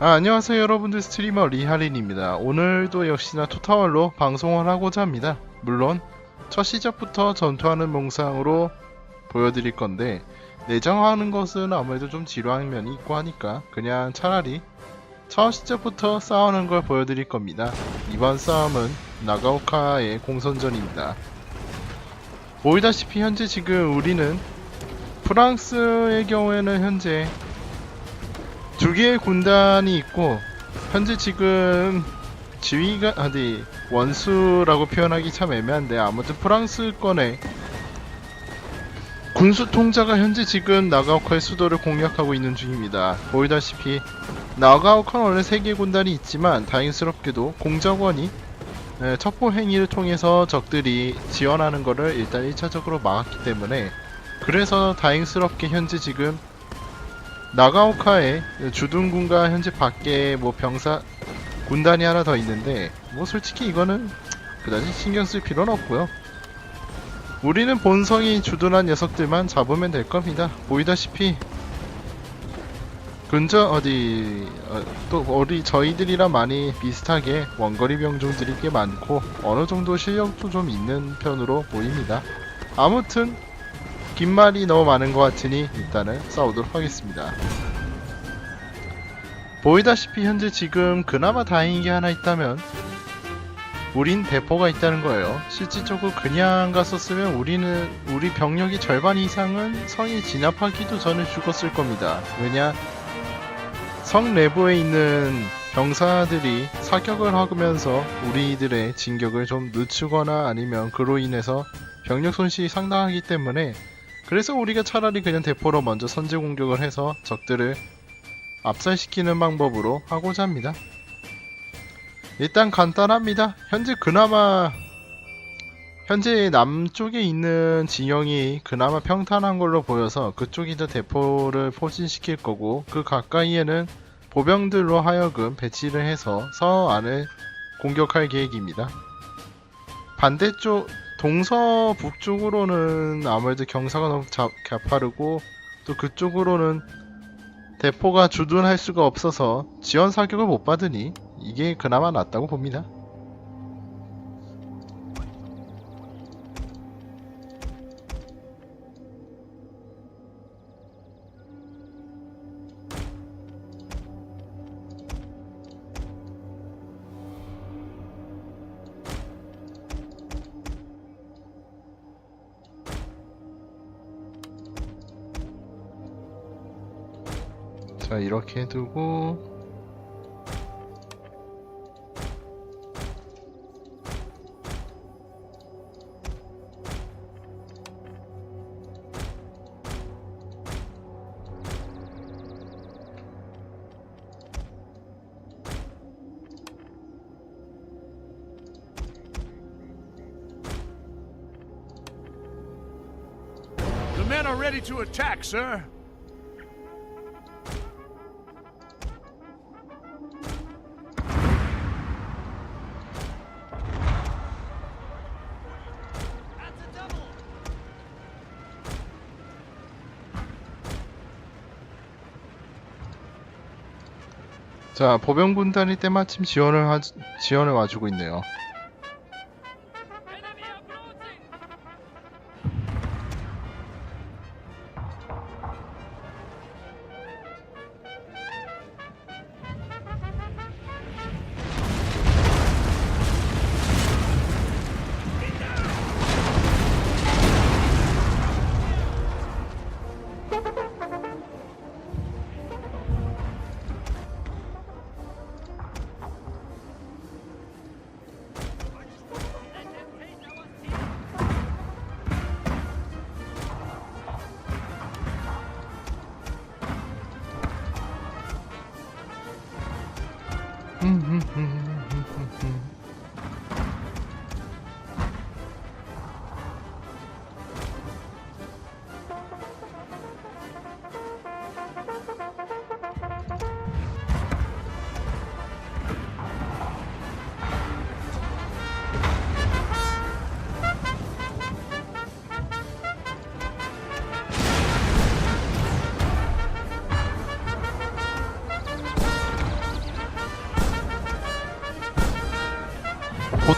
아, 안녕하세요 여러분들 스트리머 리하린입니다. 오늘도 역시나 투타월로 방송을 하고자 합니다. 물론 첫 시작부터 전투하는 몽상으로 보여드릴 건데 내정하는 것은 아무래도 좀 지루한 면이 있고 하니까 그냥 차라리 첫 시작부터 싸우는 걸 보여드릴 겁니다. 이번 싸움은 나가오카의 공선전입니다. 보이다시피 현재 지금 우리는 프랑스의 경우에는 현재 두 개의 군단이 있고 현재 지금 지휘가 어디 원수라고 표현하기 참 애매한데 아무튼 프랑스권의 군수 통자가 현재 지금 나가오카의 수도를 공략하고 있는 중입니다. 보이다시피 나가오카는 원래 세 개의 군단이 있지만 다행스럽게도 공작원이 에, 첩보 행위를 통해서 적들이 지원하는 것을 일단 1차적으로 막았기 때문에 그래서 다행스럽게 현재 지금 나가오카에 주둔군과 현재 밖에 뭐 병사 군단이 하나 더 있는데 뭐 솔직히 이거는 그다지 신경 쓸 필요는 없고요. 우리는 본성이 주둔한 녀석들만 잡으면 될 겁니다. 보이다시피 근저 어디 어, 또 우리 저희들이랑 많이 비슷하게 원거리 병종들이 꽤 많고 어느 정도 실력도 좀 있는 편으로 보입니다. 아무튼 긴 말이 너무 많은 것 같으니 일단은 싸우도록 하겠습니다. 보이다시피 현재 지금 그나마 다행인 게 하나 있다면 우린 대포가 있다는 거예요. 실질적으로 그냥 갔었으면 우리는 우리 병력이 절반 이상은 성에 진압하기도 전에 죽었을 겁니다. 왜냐 성 내부에 있는 병사들이 사격을 하면서 우리들의 진격을 좀 늦추거나 아니면 그로 인해서 병력 손실이 상당하기 때문에 그래서 우리가 차라리 그냥 대포로 먼저 선제 공격을 해서 적들을 압살시키는 방법으로 하고자 합니다. 일단 간단합니다. 현재 그나마 현재 남쪽에 있는 진영이 그나마 평탄한 걸로 보여서 그쪽이 더 대포를 포진시킬 거고 그 가까이에는 보병들로 하여금 배치를 해서 서안을 공격할 계획입니다. 반대쪽 동서 북쪽으로는 아무래도 경사가 너무 자, 가파르고 또 그쪽으로는 대포가 주둔할 수가 없어서 지원 사격을 못 받으니 이게 그나마 낫다고 봅니다. 자 이렇게 두고 The men are ready to attack, sir. 자 보병군단이 때마침 지원을 하, 지원을 와주고 있네요.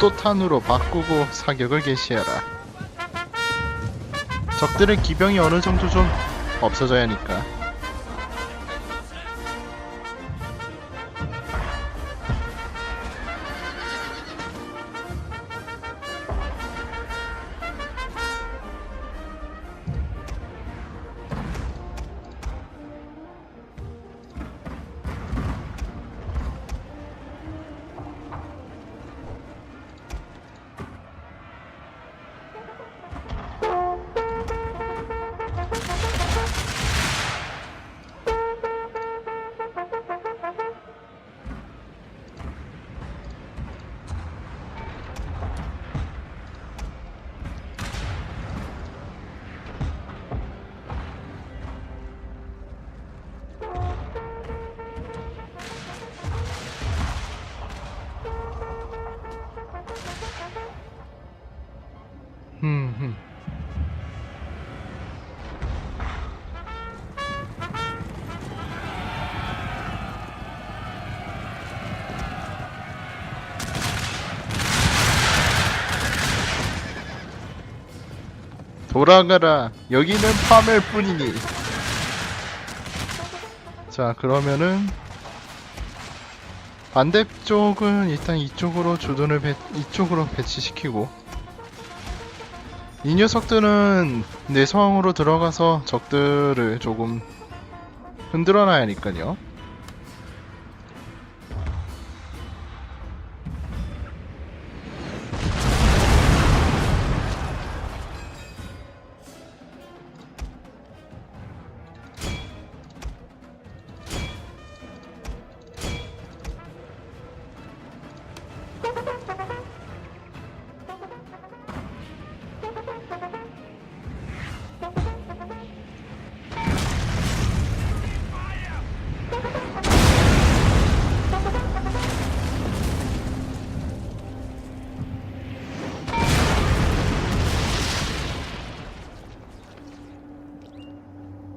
오토탄으로 바꾸고 사격을 개시해라. 적들의 기병이 어느 정도 좀 없어져야 하니까. 돌아가라. 여기는 파멜 뿐이니. 자, 그러면은 반대쪽은 일단 이쪽으로 주둔을 배, 이쪽으로 배치시키고 이 녀석들은 내성으로 들어가서 적들을 조금 흔들어 놔야 하니까요.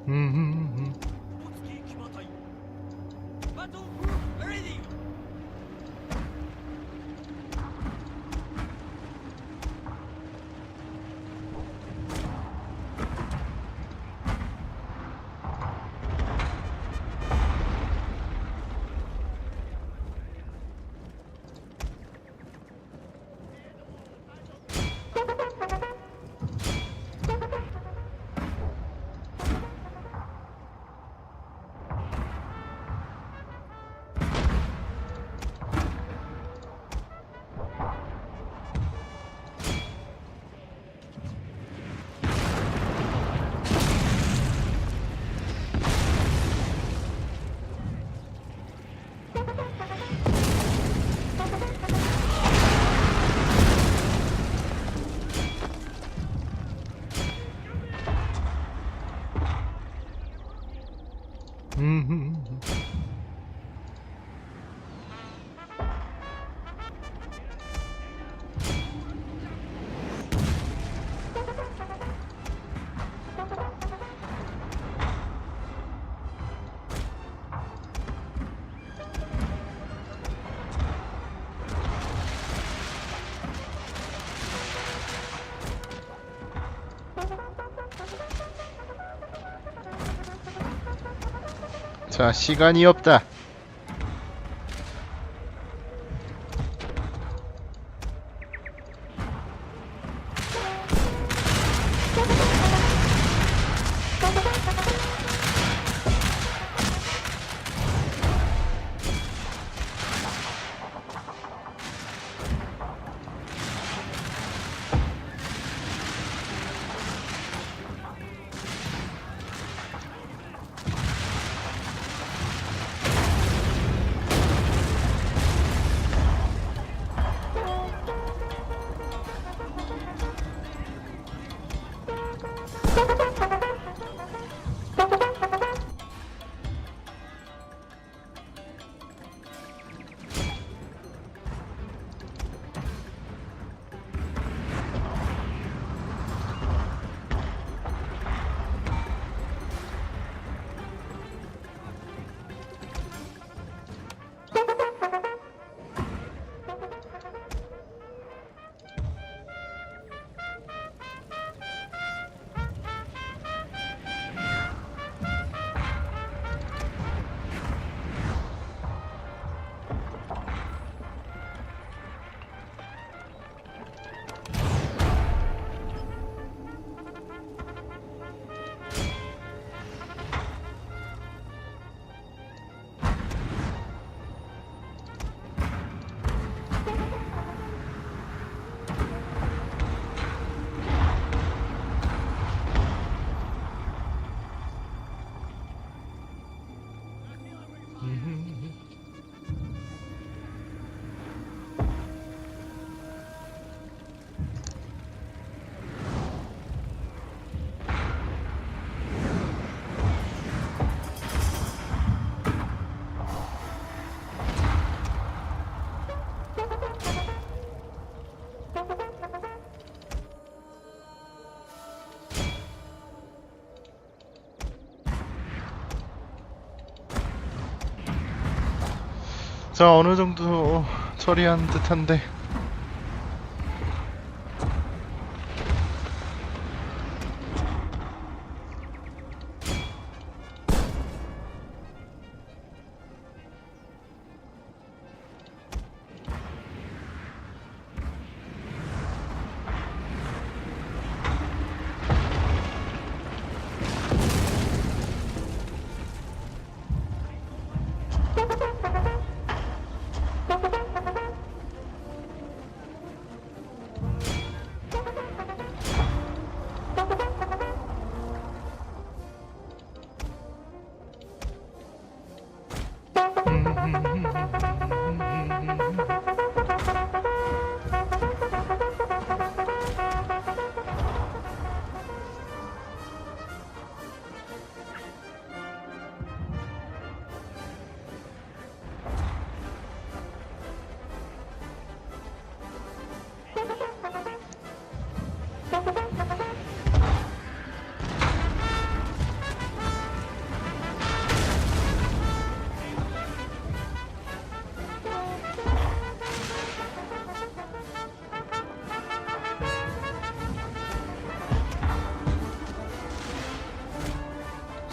음, 자, 시간이 없다. 자 어느 정도 처리한 듯한데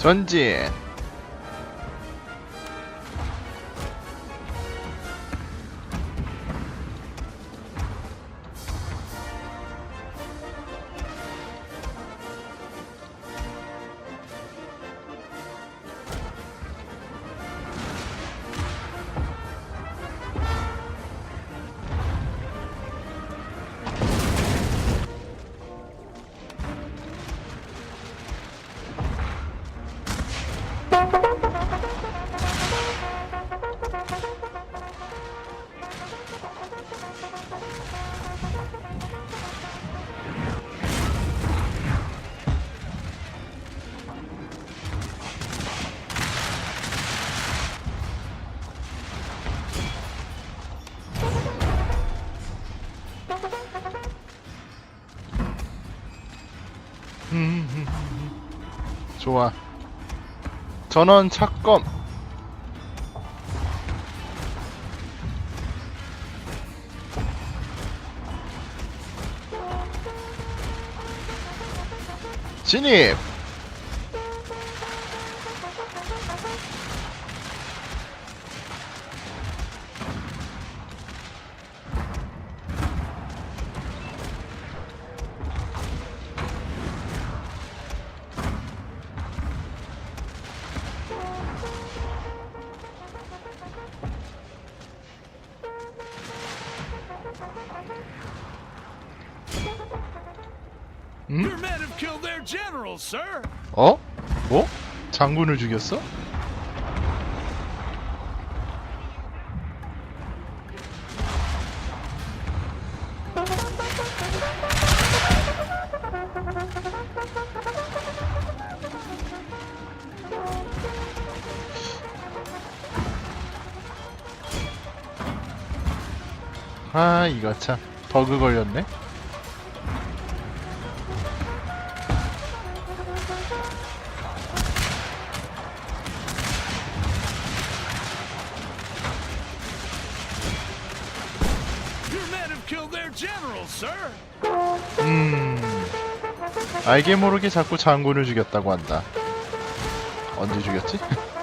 전진 좋아. 전원 착검. 진입 어? 뭐? 장군을 죽였어? 아 이거 참 버그 걸렸네 음 알게 모르게 자꾸 장군을 죽였다고 한다 언제 죽였지?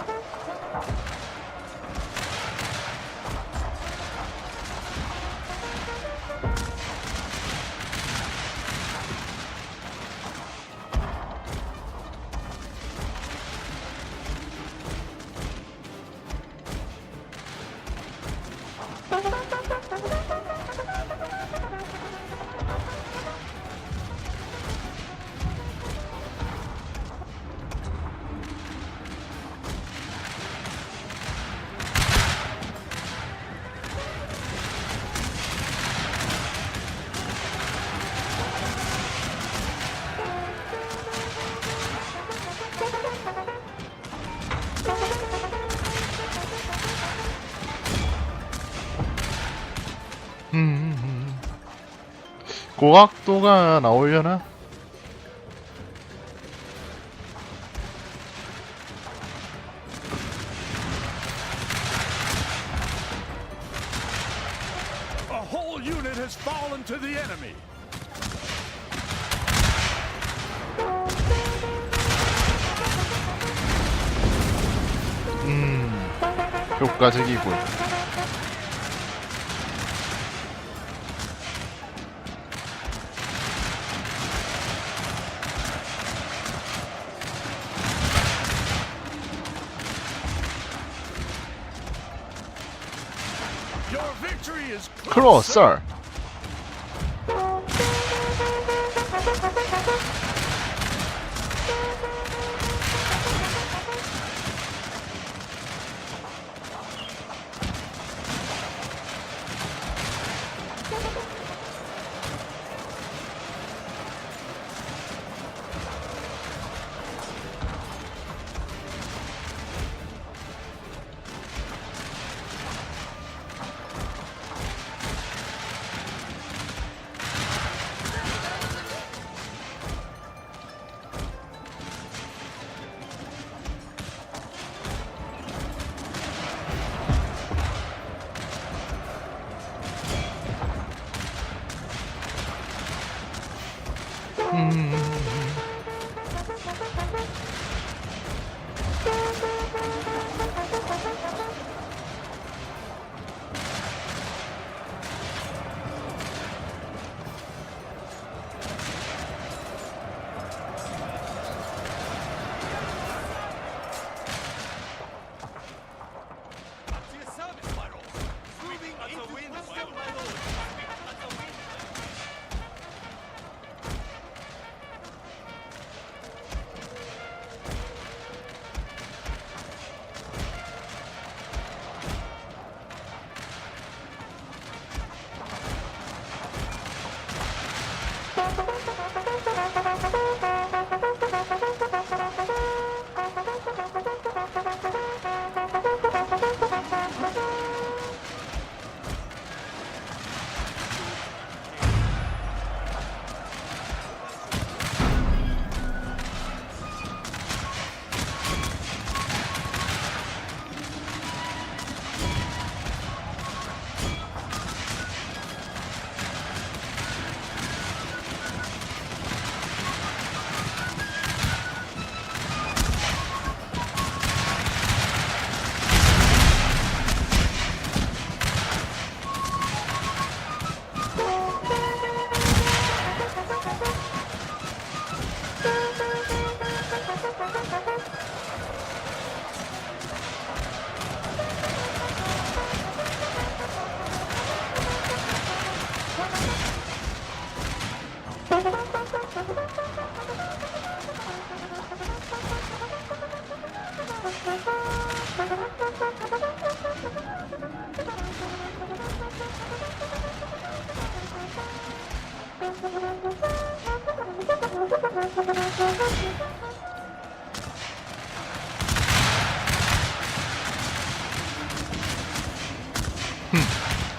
고각도가 나오려나? sir.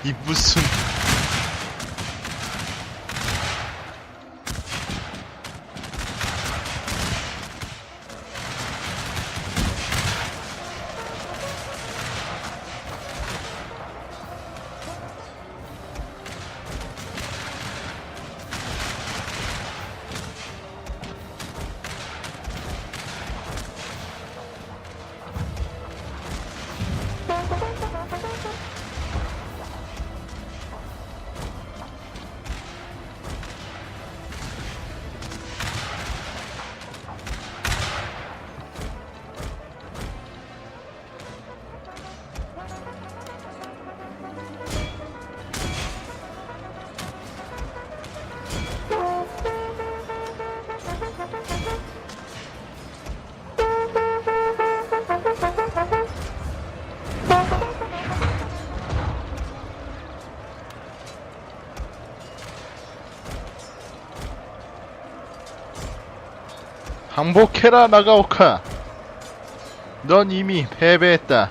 이 무슨 항복해라 나가오카. 넌 이미 패배했다.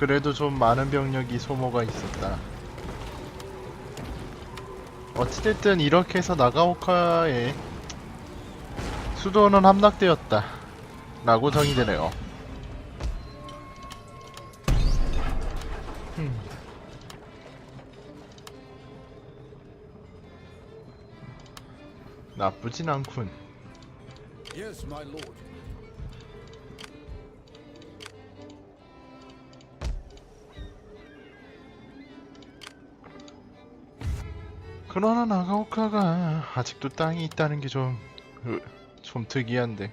그래도 좀 많은 병력이 소모가 있었다. 어찌됐든 이렇게 해서 나가오카의 수도는 함락되었다. 라고 정의되네요. 음. 나쁘진 않군. Yes, my lord. 그러나 나가오카가 아직도 땅이 있다는 게 좀, 으, 좀 특이한데.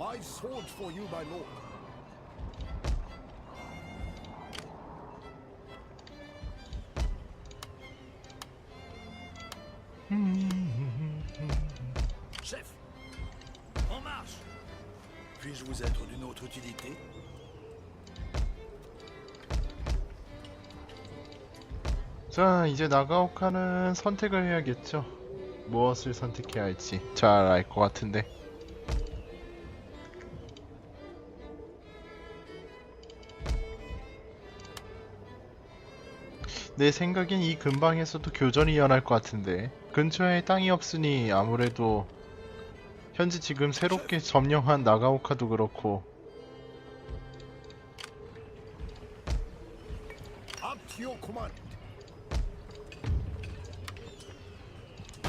My sword for you, my lord. Utilité 자, 이제 나가오카는 선택을 해야겠죠. 무엇을 선택해야 할지 잘 알 것 같은데. 내 생각엔 이 근방에서도 교전이 일어날 것 같은데 근처에 땅이 없으니 아무래도 현재 지금 새롭게 점령한 나가오카도 그렇고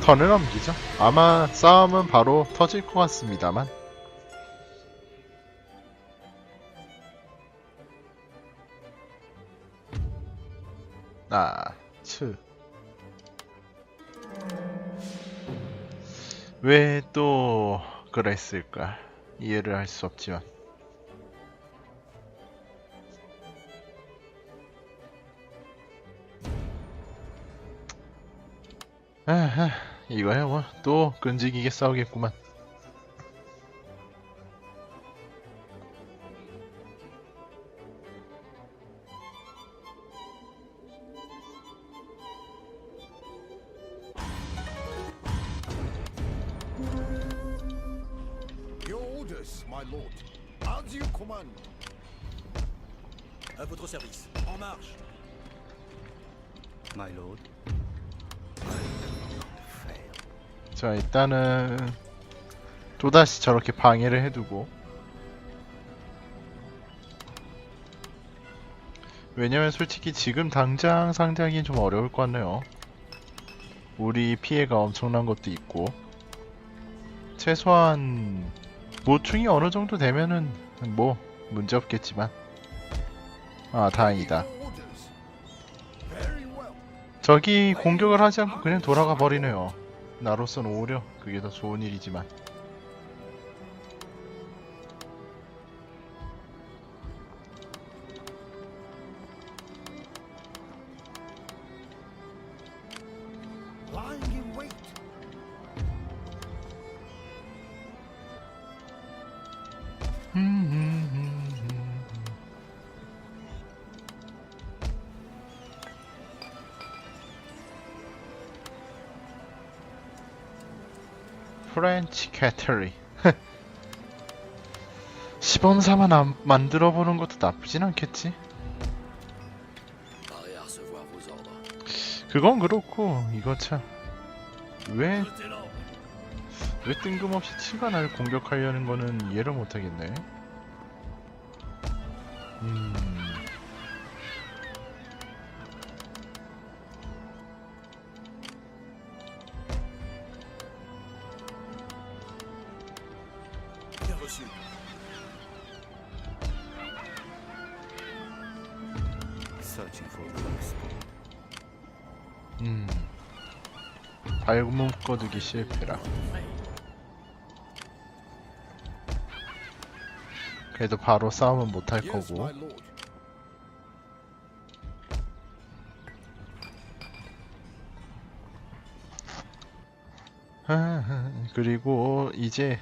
턴을 넘기죠. 아마 싸움은 바로 터질 것 같습니다만. 아, 츠. 왜 또 그랬을까? 이해를 할 수 없지만. 아하, 이거야 뭐 또 끈질기게 싸우겠구만. Your orders, my lord. As you command. À votre service. En marche. My lord. 자, 일단은 또다시 저렇게 방해를 해두고 왜냐면 솔직히 지금 당장 상대하기엔 좀 어려울 것 같네요. 우리 피해가 엄청난 것도 있고 최소한 보충이 어느 정도 되면은 뭐 문제 없겠지만 아 다행이다. 저기 공격을 하지 않고 그냥 돌아가 버리네요. 나로선 오히려 그게 더 좋은 일이지만. 프렌치 캐터리. 시범 삼아 남- 만들어 보는 것도 나쁘진 않겠지. 그건 그렇고 이거 참. 왜. 왜 뜬금없이 치가 날 공격하려는 거는 이해를 못하겠네. 음. Searching for a ghost. 음. 발문 꺼두기 실패라. 그래도 바로 싸움은 못 할 Yes, 거고. my lord. 하하, 그리고 이제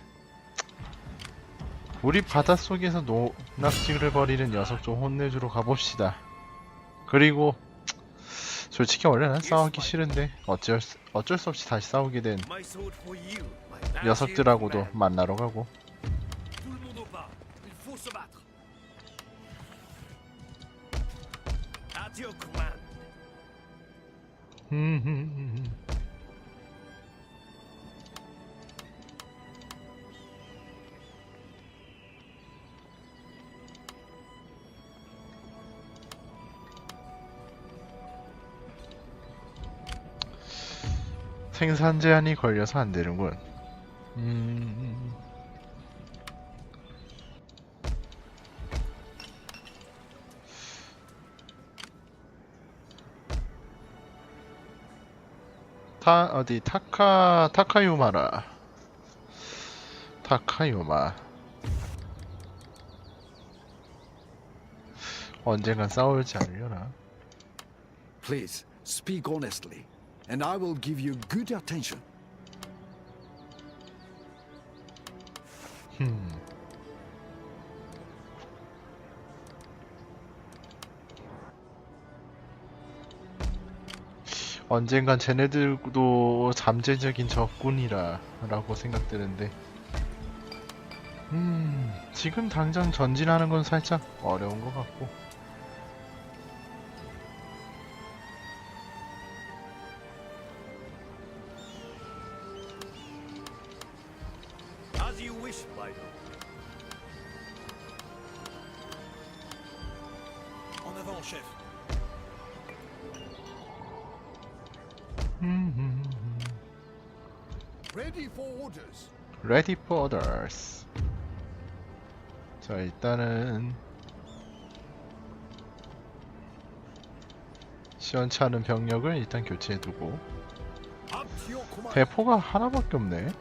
우리 바닷속에서 농락질을 벌이는 녀석 좀 혼내주러 가봅시다. 그리고 솔직히 원래는 싸우기 싫은데 어쩔 수, 어쩔 수 없이 다시 싸우게 된 녀석들하고도. 만나러 가고 Tout 생산 제한이 걸려서 안 되는군. 음. 타 어디 타카 타카유마라. 타카유마. 언젠간 싸울지 않으려나? Please, speak honestly, and I will give you good attention. 흠. 언젠간 쟤네들도 잠재적인 적군이라 라고 생각되는데 음 지금 당장 전진하는 건 살짝 어려운 것 같고 orders 자 일단은 시원찮은 병력을 일단 교체해두고. 대포가 하나밖에 없네. 음.